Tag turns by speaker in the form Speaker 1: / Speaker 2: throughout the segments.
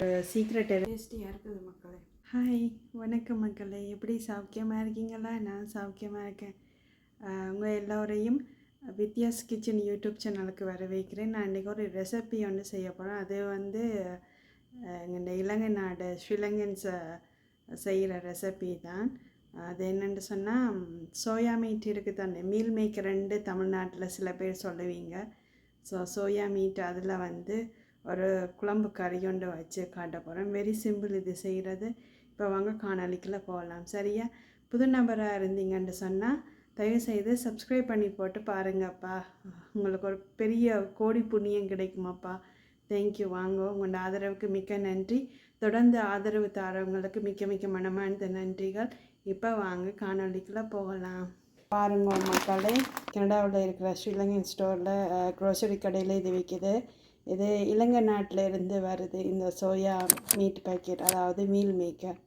Speaker 1: Secret டேஸ்டியாக இருக்குது மக்களே. ஹாய் வணக்கம் மக்களே. எப்படி சௌக்கியமாக இருக்கீங்களா? நான் சௌக்கியமாக இருக்கேன். உங்கள் எல்லோரையும் வித்யாஸ் கிச்சன் யூடியூப் சேனலுக்கு வர வைக்கிறேன் நான் இன்றைக்கி ஒரு ரெசிபி ஒன்று செய்ய போகிறேன் அது வந்து எங்கள் இலங்கை நாடு ஸ்ரீலங்கன்ஸ் செய்கிற ரெசிபி தான். அது என்னென்னு சொன்னால் சோயா மீட் இருக்குது தானே. மீல் மேக்கர்ண்டு தமிழ்நாட்டில் சில பேர் சொல்லுவீங்க. ஸோ சோயா மீட் அதில் வந்து ஒரு குழம்பு கறி கொண்டு வச்சு காட்ட போகிறேன் வெரி சிம்பிள் இது செய்கிறது. இப்போ வாங்க காணொலிக்குள்ள போகலாம். சரியா? புது நபராக இருந்தீங்கன்னு சொன்னால் தயவுசெய்து சப்ஸ்கிரைப் பண்ணி போட்டு பாருங்கப்பா. உங்களுக்கு ஒரு பெரிய கோடி புண்ணியம் கிடைக்குமாப்பா. தேங்க்யூ வாங்க உங்களோட ஆதரவுக்கு மிக்க நன்றி. தொடர்ந்து ஆதரவு தாரவங்களுக்கு மிக்க மிக்க மனமார்ந்த நன்றிகள். இப்போ வாங்க காணொலிக்குள்ளே போகலாம். பாருங்க மக்களே கனடாவில் இருக்கிற ஸ்ரீலங்கன் ஸ்டோரில் க்ரோசரி கடையில் இது விற்கிது. இது இலங்கை நாட்டில் இருந்து வருது இந்த சோயா மீட் பேக்கெட் அதாவது மீல் மேக்கர்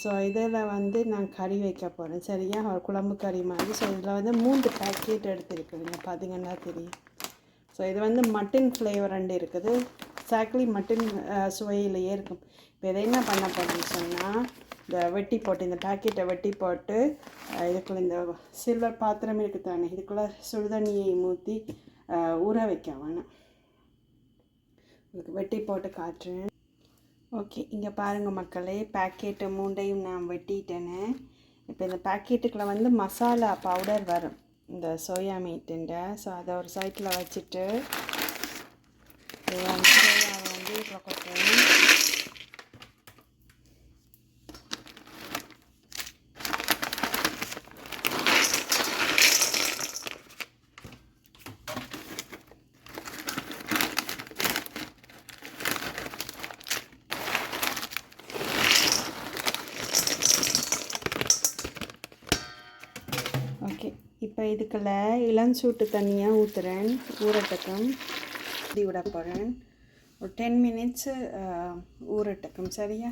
Speaker 1: ஸோ இதில் வந்து நான் கறி வைக்க போகிறேன் சரியா? ஒரு குழம்பு கறி மாதிரி. ஸோ இதில் வந்து மூன்று பேக்கெட் எடுத்துருக்குதுங்க பார்த்தீங்கன்னா தெரியும். ஸோ இது வந்து மட்டன் ஃப்ளேவர் ரெண்டு இருக்குது. எக்ஸாக்ட்லி மட்டன் சுவையிலேயே இருக்கும். இப்போ இதை என்ன பண்ண போகிறேன்னு சொன்னால் இந்த வெட்டி போட்டு இந்த பேக்கெட்டை வெட்டி போட்டு இதுக்குள்ளே இந்த சில்வர் பாத்திரம் இருக்குது தானே இதுக்குள்ளே சுடுதண்ணியை ஊற்றி ஊற வைக்க வேணாம். உங்களுக்கு வெட்டி போட்டு காட்டுறேன். ஓகே இங்கே பாருங்கள் மக்களே பேக்கெட்டு மூண்டையும் நான் வெட்டிட்டேன்னு இப்போ இந்த பேக்கெட்டுக்குள்ளே வந்து மசாலா பவுடர் வரும். இந்த சோயா மீட்டுண்ட ஸோ அதை ஒரு சைட்டில் வச்சுட்டு சோயாவை வந்து இப்போ கொட்டணும் ஓகே இப்போ இதுக்குள்ள இளஞ்சூட்டு தண்ணியாக ஊற்றுறேன் ஊரட்டக்கம் ஊற்றி விட போகிறேன் ஒரு டென் மினிட்ஸு ஊரட்டக்கம் சரியா?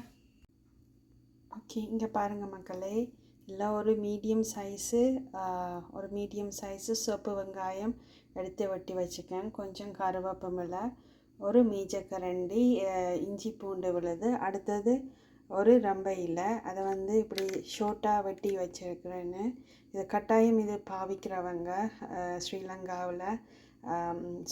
Speaker 1: ஓகே இங்கே பாருங்கள் மக்களே. எல்லாம் ஒரு மீடியம் சைஸு ஒரு மீடியம் சைஸு சோப்பு வெங்காயம் எடுத்து வெட்டி வச்சுக்கேன். கொஞ்சம் கருவேப்பமில்லை ஒரு மீஜக்கரண்டி இஞ்சி பூண்டு விழுது. அடுத்தது ஒரு ரம்பை இல்லை அதை வந்து இப்படி ஷோட்டாக வெட்டி வச்சுருக்கிறேன்னு இது கட்டாயம் இது பாவிக்கிறவங்க ஸ்ரீலங்காவில்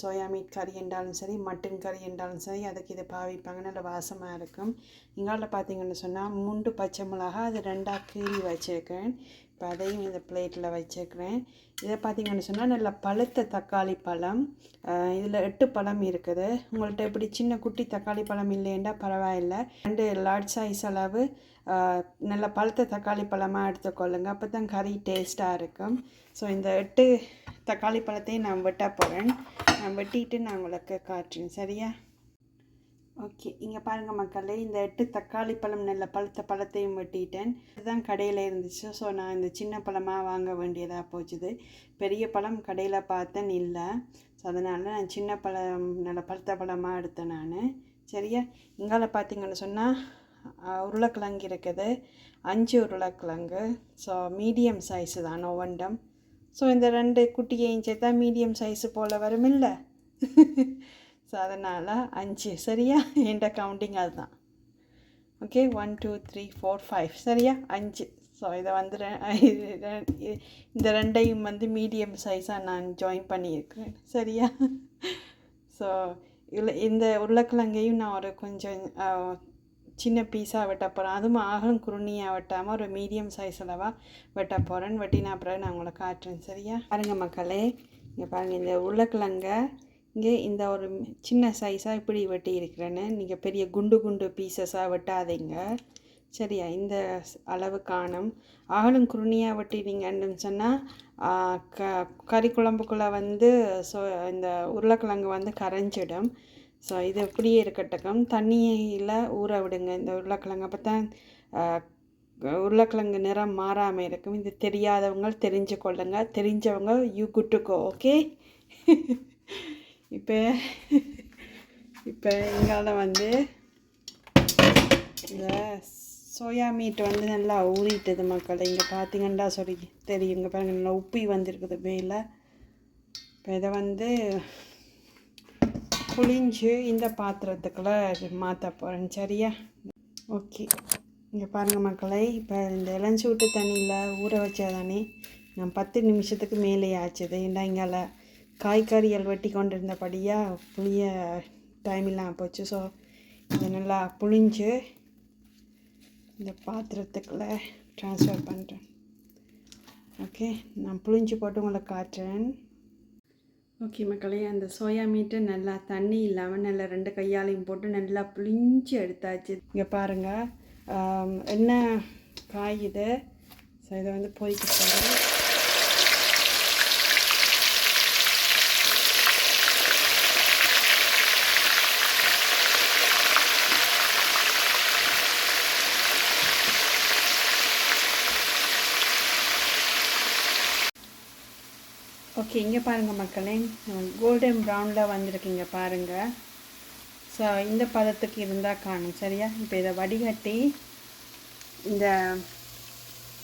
Speaker 1: சோயா மீட் கறி என்றாலும் சரி மட்டன் கறி என்றாலும் சரி அதுக்கு இதை பாவிப்பாங்க நல்ல வாசமாக இருக்கும். இங்கால பார்த்தீங்கன்னு சொன்னால் மூண்டு பச்சை மிளகா அது ரெண்டாக கீறி வச்சுருக்கேன். இப்போ அதையும் இந்த பிளேட்டில் வச்சுருக்கிறேன். இதை பார்த்தீங்கன்னு சொன்னால் நல்ல பழுத்த தக்காளி பழம். இதில் எட்டு பழம் இருக்குது. உங்கள்கிட்ட இப்படி சின்ன குட்டி தக்காளி பழம் இல்லைன்னா பரவாயில்ல. ரெண்டு லார்ஜ் சைஸ் அளவு நல்ல பழுத்த தக்காளி பழமாக எடுத்துக்கொள்ளுங்க. அப்போ தான் கறி டேஸ்ட்டாக இருக்கும். ஸோ இந்த எட்டு தக்காளி பழத்தையும் நான் வெட்ட போகிறேன் நான் வெட்டிட்டு நான் உங்களுக்கு காட்டுறேன். சரியா? ஓகே இங்கே பாருங்கள் மக்களே இந்த எட்டு தக்காளி பழம் நல்ல பழுத்த பழத்தையும் வெட்டிட்டேன். இதுதான் கடையில் இருந்துச்சு. ஸோ நான் இந்த சின்ன பழமாக வாங்க வேண்டியதாக போச்சுது. பெரிய பழம் கடையில் பார்த்தேன் இல்லை. ஸோ அதனால் நான் சின்ன பழம் நல்ல பழுத்த பழமாக எடுத்தேன் நான். சரியா? இங்கால பார்த்தீங்கன்னு சொன்னால் உருளைக்கிழங்கு இருக்குது. அஞ்சு உருளைக்கிழங்கு. ஸோ மீடியம் சைஸு தான் ஒவ்வொன்றம் ஸோ இந்த ரெண்டு குட்டியையும் சேர்த்தா மீடியம் சைஸு போல் வரும் இல்லை ஸோ அதனால் அஞ்சு சரியா? என்ட கவுண்டிங் அதுதான். Okay one two three four five சரியா? அஞ்சு. ஸோ இதை வந்து இந்த ரெண்டையும் வந்து மீடியம் சைஸாக நான் ஜாயின் பண்ணியிருக்கிறேன். சரியா? ஸோ இல்லை இந்த உருளைக்கிழங்கையும் நான் ஒரு கொஞ்சம் சின்ன பீஸாக வெட்ட போகிறேன் அதுவும் ஆகலும் குருணியாக வெட்டாமல் ஒரு மீடியம் சைஸ் அளவாக வெட்ட போகிறேன் வெட்டினா அப்புறம் நான் உங்களை காட்டுறேன். சரியா? பாருங்கள் மக்களே இங்கே பாருங்கள் இந்த உருளைக்கிழங்க இங்கே இந்த ஒரு சின்ன சைஸாக இப்படி வெட்டி இருக்கிறேன்னு. நீங்கள் பெரிய குண்டு குண்டு பீசஸாக வெட்டாதீங்க. சரியா? இந்த அளவு காணும். ஆகலும் குருணியாக வெட்டினீங்கன்னு சொன்னால் க கறி குழம்புக்குள்ளே வந்து ஸோ இந்த உருளைக்கிழங்கு வந்து கரைஞ்சிடும். ஸோ இது இப்படியே இருக்கட்டும். தண்ணியில் ஊற விடுங்க இந்த உருளைக்கிழங்கு. அப்போ தான் உருளைக்கிழங்கு நிறம் மாறாமல் இருக்கும். இது தெரியாதவங்க தெரிஞ்சு கொள்ளுங்கள் தெரிஞ்சவங்க யூ குட்டுக்கோ ஓகே இப்போ இப்போ எங்களால் வந்து இந்த சோயா மீட் வந்து நல்லா ஊறிட்டது மக்கள். இங்கே பார்த்தீங்கன்னா சொல்லி தெரியும் இங்கே பாருங்க. நல்லா உப்பி வந்திருக்குது மேல. இப்போ இதை வந்து புளிஞ்சு இந்த பாத்திரத்துக்குள்ள மாற்ற போகிறேன் சரியா? ஓகே. இங்கே பாருங்கள் மக்களை. இப்போ இந்த இளஞ்சூட்டு தண்ணியில் ஊற வச்சா தானே நான் பத்து நிமிஷத்துக்கு மேலே ஆச்சுது. ஏன்னா இங்கால காய்கறிகள் வெட்டி கொண்டு இருந்தபடியாக புளிய டைம் இல்லாமல் போச்சு. ஸோ இதை நல்லா புளிஞ்சு இந்த பாத்திரத்துக்குள்ள ட்ரான்ஸ்ஃபர் பண்ணுறேன் ஓகே நான் புளிஞ்சு போட்டு உங்களை காட்டுறேன். ஓகே மக்களே அந்த சோயா மீட்டை நல்லா தண்ணி இல்லாமல் நல்லா ரெண்டு கையாலையும் போட்டு நல்லா புளிஞ்சு எடுத்தாச்சு. இங்கே பாருங்கள் என்ன காய் இது? ஸோ இதை வந்து போய்க்கு போகிறேன் ஓகே இங்கே பாருங்கள் மக்களே. கோல்டன் ப்ரௌனில் வந்திருக்கீங்க பாருங்கள் ஸோ இந்த பதத்துக்கு இருந்தால் காணும் சரியா? இப்போ இதை வடிகட்டி இந்த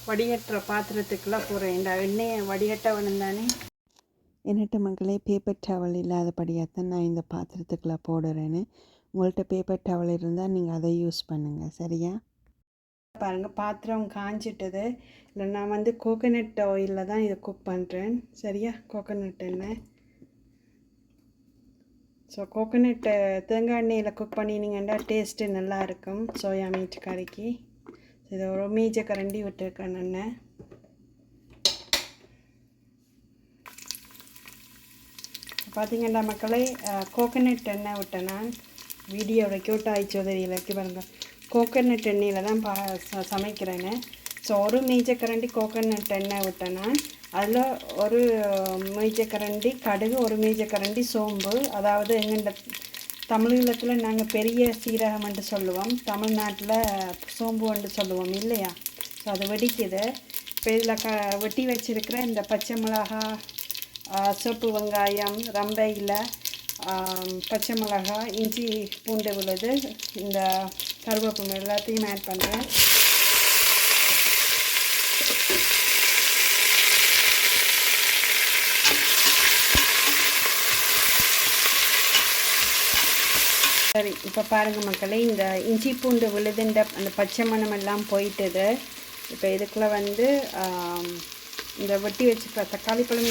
Speaker 1: வடிகட்டுற பாத்திரத்துக்குலாம் போகிறேன் இந்த எண்ணெயை வடிகட்ட வேணும் என்னட்ட மக்களே பேப்பர் டவல் இல்லாதபடியாக தான் நான் இந்த பாத்திரத்துக்குள்ளே போடுறேன்னு. உங்கள்கிட்ட பேப்பர் டவல் இருந்தால் நீங்கள் அதை யூஸ் பண்ணுங்கள் சரியா? பாருங்கள் பாத்திரம் காஞ்சிட்டது. இல்லை நான் வந்து கோகனட் ஆயிலில் தான் இதை குக் பண்ணுறேன் சரியா? கோகனட் எண்ணெய். ஸோ கோகனட் தேங்காய் எண்ணெயில் குக் பண்ணினீங்கன்னா டேஸ்ட்டு நல்லா இருக்கும் சோயா மீட் கறிக்கு. இதை ஒரு மீஜ கரண்டி விட்டுருக்கேன் எண்ணெய் பார்த்தீங்கன்னா மக்களே கோகனட் எண்ணெய் விட்டேன் நான். வீடியோவில் க்யூட் ஆயிடுச்சு உதவியில். இருக்கு பாருங்கள் கோகனட் எண்ணெயில் தான் பா ச- சமைக்கிறேன்னு ஸோ ஒரு மீஜக்கரண்டி கோக்கனட் எண்ணெய் விட்டேன்னா அதில் ஒரு மீஜக்கரண்டி கடுகு ஒரு மீஜக்கரண்டி சோம்பு. அதாவது எங்கள்கிட்ட தமிழீழத்தில் நாங்கள் பெரிய சீரகம் சொல்லுவோம். தமிழ்நாட்டில் சோம்பு வந்து சொல்லுவோம் இல்லையா? ஸோ அது வெடிக்குது. இப்போ இதில் க வெட்டி வச்சுருக்கிற இந்த பச்சை மிளகா சோப்பு வெங்காயம் ரம்பையில் பச்சை மிளகா இஞ்சி பூண்டு விழுது. இந்த கருவேப்பம் எல்லாத்தையும் ஆட் பண்ணுறேன் சரி இப்போ பாருங்கள் மக்களே இந்த இஞ்சி பூண்டு விழுதுண்ட அந்த பச்சை மணம் எல்லாம் போயிட்டுது. இப்போ இதுக்குள்ளே வந்து இந்த வெட்டி வச்சுக்க தக்காளி பழம்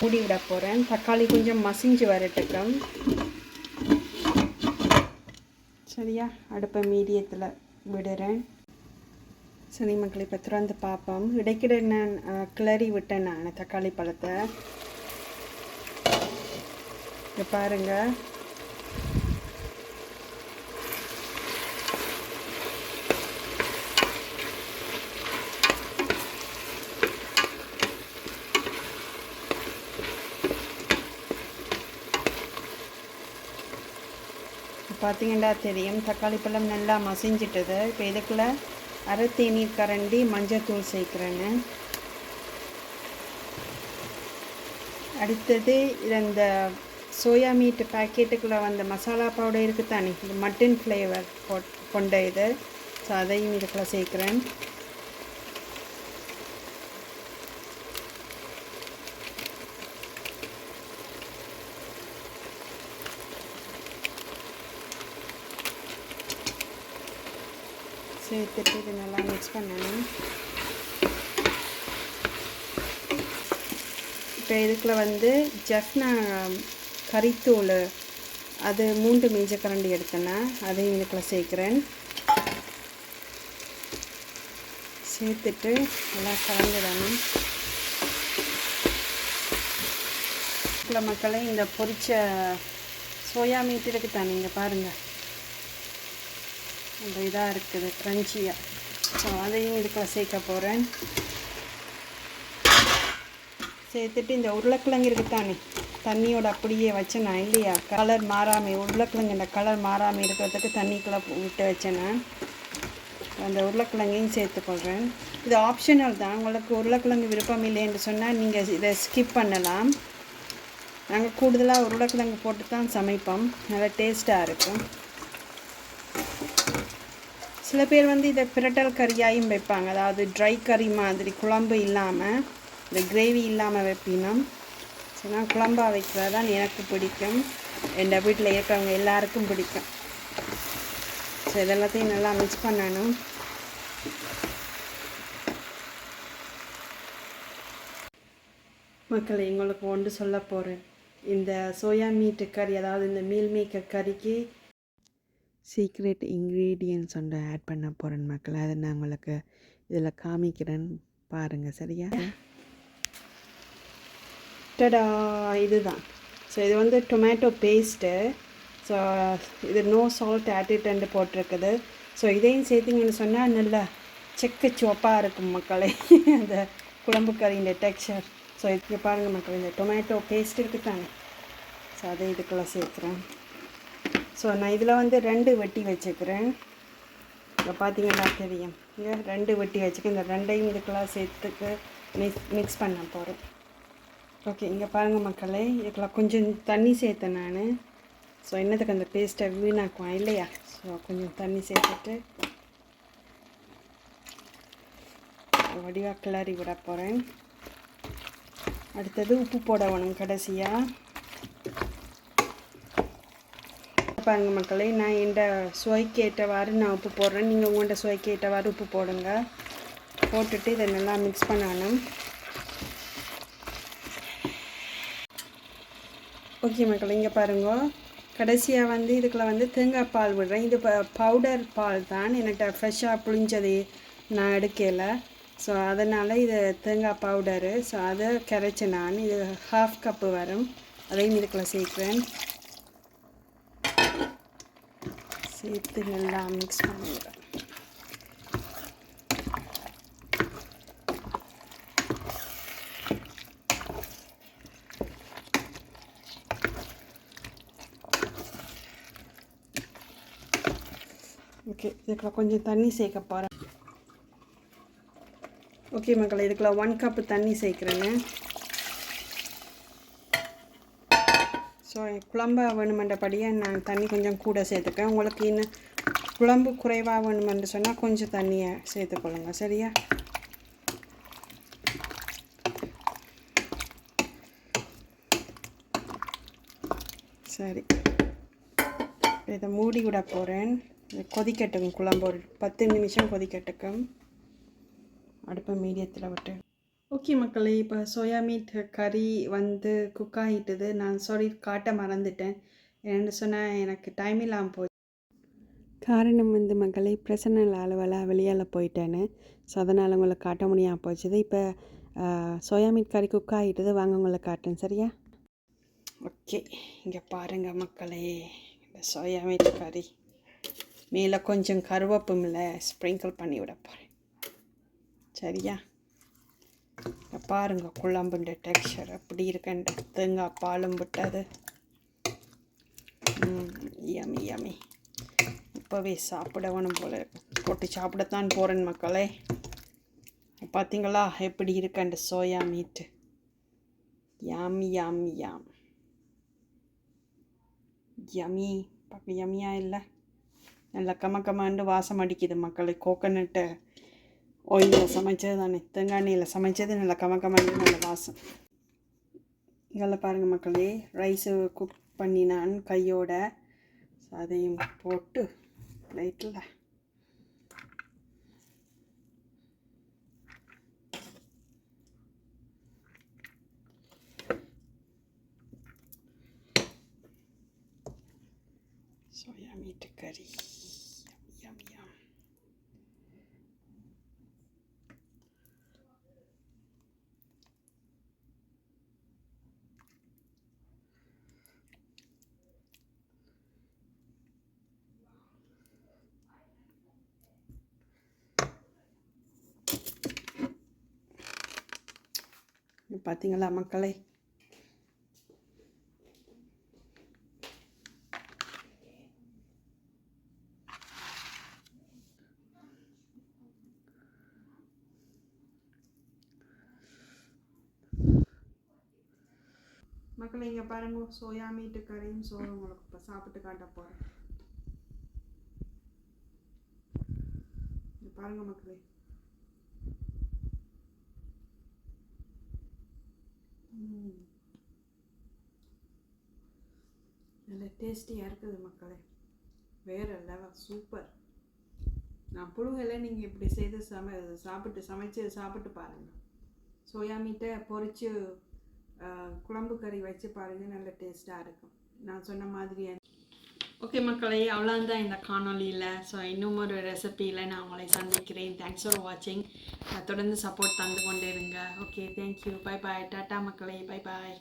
Speaker 1: மூடி விட போகிறேன் தக்காளி கொஞ்சம் மசிஞ்சு வரட்டுக்கும் சரியா? அடுப்பை மீடியத்தில் விடுறேன். சரி மக்களை இப்போ திறந்து பார்ப்போம். இடைக்கிட நான் கிளறி விட்டேன் நான் தக்காளி பழத்தை. பாருங்கள் பார்த்தீங்கன்னா தெரியும். தக்காளி பழம் நல்லா மசிஞ்சிட்டது. இப்போ இதுக்குள்ளே அரை தேநீர் கரண்டி மஞ்சத்தூள் சேர்க்குறேன்னு அடுத்தது இந்த சோயா மீட் பாக்கெட்டுக்குள்ளே வந்த மசாலா பவுடர் இருக்குது தானே இது மட்டன் ஃப்ளேவர் போட் கொண்ட இது. ஸோ அதையும் இதுக்குள்ளே சேர்க்குறேன். சேர்த்துட்டு இது நல்லா மிக்ஸ் பண்ணணும். இப்போ இதுக்குள்ள வந்து ஜஃப்னா கறித்தூள் அது மூன்று மேஜ எடுத்தேன்னா அதையும் இதுக்குள்ள சேர்க்குறேன். சேர்த்துட்டு நல்லா கலந்துடணும். மக்களை இந்த பொரிச்ச சோயா மீட் இருக்கு தானே இங்கே பாருங்கள் அந்த இதாக இருக்குது க்ரன்ச்சியாக ஸோ அதையும் இதுக்குள்ள சேர்க்க போகிறேன் சேர்த்துட்டு இந்த உருளைக்கிழங்கு இருக்குத்தானே தண்ணியோட அப்படியே வச்சேன் நான் இல்லையா? கலர் மாறாமல் உருளைக்கிழங்கு இந்த கலர் மாறாமல் இருக்கிறதுக்கு தண்ணிக்குள்ளே விட்டு வச்சேன் நான். அந்த உருளைக்கிழங்கையும் சேர்த்துக்கொள்கிறேன் இது ஆப்ஷனல் தான். உங்களுக்கு உருளைக்கிழங்கு விருப்பம் இல்லைன்னு சொன்னால் நீங்கள் இதை ஸ்கிப் பண்ணலாம். நாங்கள் கூடுதலாக உருளைக்கிழங்கு போட்டு தான் சமைப்போம். நல்லா டேஸ்ட்டாக இருக்கும். சில பேர் வந்து இதை பிரட்டல் கறியாயும் வைப்பாங்க. அதாவது ட்ரை கறி மாதிரி குழம்பு இல்லாமல் இந்த கிரேவி இல்லாமல் வைப்பினா ஸோ நான் குழம்பா வைக்கிறது தான் எனக்கு பிடிக்கும். என் வீட்டில் இருக்கிறவங்க எல்லாருக்கும் பிடிக்கும். ஸோ இதெல்லாத்தையும் நல்லா மிக்ஸ் பண்ணணும். மக்களை எங்களுக்கு ஒன்று சொல்ல போகிறேன் இந்த சோயா மீட்டு கறி அதாவது இந்த மீல் மேக்கர் கறிக்கு சீக்ரெட் இன்க்ரீடியன்ஸ் ஒன்று ஆட் பண்ண போகிறேன் மக்கள். அதை நான் உங்களுக்கு இதில் காமிக்கிறேன் பாருங்கள் சரியா? டடா இதுதான். ஸோ இது வந்து டொமேட்டோ பேஸ்ட்டு ஸோ இது நோ சால்ட் ஆட்டிட்டு போட்டிருக்குது. ஸோ இதையும் சேர்த்திங்கன்னு சொன்னால் நல்லா செக்கு சோப்பாக இருக்கும் மக்களே. அந்த குழம்பு கறியின் டெக்ஸ்சர் ஸோ இதுக்கு பாருங்கள் மக்கள் இந்த டொமேட்டோ பேஸ்ட் இருக்குதாங்க ஸோ அதை இதுக்குள்ளே சேர்க்குறேன். ஸோ நான் இதில் வந்து ரெண்டு வெட்டி வச்சுக்கிறேன். இப்போ பார்த்தீங்கன்னா தெரியும். இங்கே ரெண்டு வெட்டி வச்சுக்க இந்த ரெண்டையும் இதுக்கெல்லாம் சேர்த்துக்கு மிக்ஸ் மிக்ஸ் பண்ண போகிறேன் ஓகே இங்கே பாருங்கள் மக்களே. இதுக்கெல்லாம் கொஞ்சம் தண்ணி சேர்த்தேன் நான். ஸோ என்னத்துக்கு அந்த பேஸ்ட்டை வீணாக்குவேன் இல்லையா? ஸோ கொஞ்சம் தண்ணி சேர்த்துட்டு வடிவாக கிளறி விட போகிறேன் அடுத்தது உப்பு போட வேணும் கடைசியாக பாருங்கள் மக்களே நான் எந்த சுவைக்கு ஏற்றவாறு நான் உப்பு போடுறேன். நீங்கள் உங்கள்கிட்ட சுவைக்கு ஏற்றவாறு உப்பு போடுங்க. போட்டுட்டு இதை நல்லா மிக்ஸ் பண்ணணும். ஓகே மக்கள் இங்கே பாருங்க. கடைசியாக வந்து இதுக்குள்ள வந்து தேங்காய் பால் விடுறேன். இது பவுடர் பால் தான். என்கிட்ட ஃப்ரெஷ்ஷாக புளிஞ்சது நான் எடுக்கலை. ஸோ அதனால் இது தேங்காய் பவுடரு ஸோ அதை கரைச்சி நான். இது ஹாஃப் கப்பு வரும். அதையும் இதுக்குள்ள சேர்க்குறேன். சேர்த்து நல்லா மிக்ஸ் பண்ணிடுறேன் ஓகே இதுக்குள்ள கொஞ்சம் தண்ணி சேர்க்க போகிறேன் ஓகே மக்களை இதுக்குள்ள ஒன் கப்பு தண்ணி சேர்க்குறேங்க ஸோ குழம்பா வேணுமென்றபடியே நான் தண்ணி கொஞ்சம் கூட சேர்த்துக்கேன் உங்களுக்கு இன்னும் குழம்பு குறைவாக வேணுமென்று சொன்னால் கொஞ்சம் தண்ணியை சேர்த்துக்கொள்ளுங்க சரியா? சரி. இதை மூடி விட போகிறேன் கொதிக்கட்டுங்க குழம்பு. ஒரு பத்து நிமிஷம் கொதிக்கட்டுக்கும் அடுப்பை மீடியத்தில் விட்டு ஓகே மக்களே இப்போ சோயா மீட் கறி வந்து குக் ஆகிட்டது. நான் சாரி காட்ட மறந்துட்டேன். என்னென்னு சொன்னால் எனக்கு டைம் இல்லாமல் போச்சு. காரணம் வந்து மக்களை பிரசன்ன அளவில் வெளியால் போயிட்டேன்னு. ஸோ அதனால் உங்களை காட்ட முடியாமல் போச்சுது. இப்போ சோயா மீட் கறி குக் ஆகிட்டது. வாங்க உங்களை காட்டேன் சரியா? ஓகே இங்கே பாருங்கள் மக்களே இந்த சோயா மீட் கறி மேலே கொஞ்சம் கருவேப்புமில்லை ஸ்ப்ரிங்கிள் பண்ணி விட போகிறேன் சரியா? பாருங்க குழம்புண்ட டெக்ஸ்சர் அப்படி இருக்கேன் தேங்காய் பாலும் விட்டது யமி யமி இப்போவே சாப்பிட வேணும் போல போட்டு சாப்பிடத்தான் போகிறேன் மக்களே. பார்த்தீங்களா எப்படி இருக்கேன் சோயா மீட்டு யாம் யாம் யாம் யமி பார்க்க யமியா இல்லை. நல்லா கம கமாண்டு வாசம் அடிக்குது மக்களை. கோகனட்டு ஆயிலில் சமைச்சது தானே தேங்காய் எண்ணெயில் சமைச்சது நல்லா கம கமண்டு நல்ல வாசம் இதெல்லாம் பாருங்கள் மக்களே ரைஸு குக் பண்ணி நான் கையோட அதையும் போட்டு லைட்டில் சோயா மீட்டு கறி யம் யம் பார்த்தீங்களா மக்களே? மக்களே இங்கே பாருங்க சோயா மீட்டு கறியும் சோறு உங்களுக்கு இப்போ சாப்பிட்டு காட்ட போகிறேன் பாருங்க மக்களே ம். நல்ல டேஸ்டியாக இருக்குது மக்களே. வேறு லெவல் சூப்பர். நான் புழுகலை நீங்கள் இப்படி செய்து சமை சாப்பிட்டு சமைச்சு சாப்பிட்டு பாருங்கள் சோயா மீட்டை பொரித்து குழம்பு கறி வச்சு பாருங்கள் நல்ல டேஸ்ட்டாக இருக்கும். நான் சொன்ன மாதிரியே ஓகே மக்களே அவ்வளோதான் இந்த காணொலியில் ஸோ இன்னும் ஒரு ரெசிப்பியில் நான் உங்களை சந்திக்கிறேன். தேங்க்ஸ் ஃபார் வாட்சிங் தொடர்ந்து சப்போர்ட் தந்து கொண்டே இருங்க okay thank you bye bye tata மக்களே. Bye bye